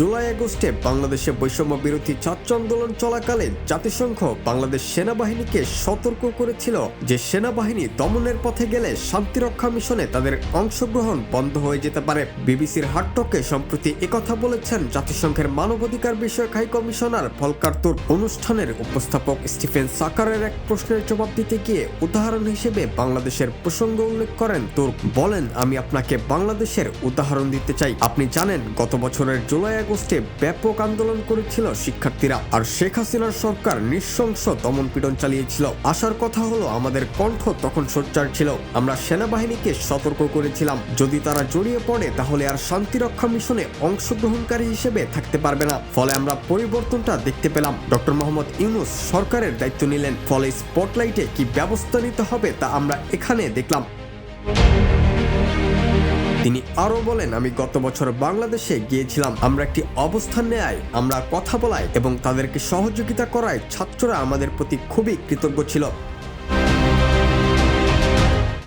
জুলাই আগস্টে বাংলাদেশে বৈষম্য বিরোধী ছাত্র আন্দোলন চলাকালে জাতিসংঘ বাংলাদেশ সেনাবাহিনীকে সতর্ক করেছিল যে সেনাবাহিনী দমনের পথে গেলে শান্তিরক্ষা মিশনে তাদের অংশগ্রহণ বন্ধ হয়ে যেতে পারে। বিবিসির হাটটকে সম্প্রতি একথা বলেছেন জাতিসংঘের মানবাধিকার বিষয়ক হাই কমিশনার ভলকার তুর্ক অনুষ্ঠানের উপস্থাপক স্টিফেন সাকারের এক প্রশ্নের জবাব দিতে গিয়ে উদাহরণ হিসেবে বাংলাদেশের প্রসঙ্গ উল্লেখ করেন তুর্ক। বলেন, আমি আপনাকে বাংলাদেশের উদাহরণ দিতে চাই। আপনি জানেন, গত বছরের জুলাই আগস্টে ব্যাপক আন্দোলন করেছিল শিক্ষার্থীরা। আর শেখ হাসিনার সরকার নৃশংস দমন পীড়ন চালিয়েছিল। আসার কথা হলো, আমাদের কণ্ঠ তখন সোচ্চার ছিল। আমরা সেনাবাহিনীকে সতর্ক করেছিলাম। যদি তারা জড়িয়ে পড়ে, তাহলে আর শান্তিরক্ষা মিশনে অংশগ্রহণকারী হিসেবে থাকতে পারবে না। ফলে আমরা পরিবর্তনটা দেখতে পেলাম। ডক্টর মোহাম্মদ ইউনুস সরকারের দায়িত্ব নিলেন। ফলে স্পটলাইটে কি ব্যবস্থা নিতে হবে, তা আমরা এখানে দেখলাম। তিনি আরও বলেন, আমি গত বছর বাংলাদেশে গিয়েছিলাম। আমরা একটি অবস্থান নেয় আমরা কথা বলাই এবং তাদেরকে সহযোগিতা করায় ছাত্ররা আমাদের প্রতি খুবই কৃতজ্ঞ ছিল।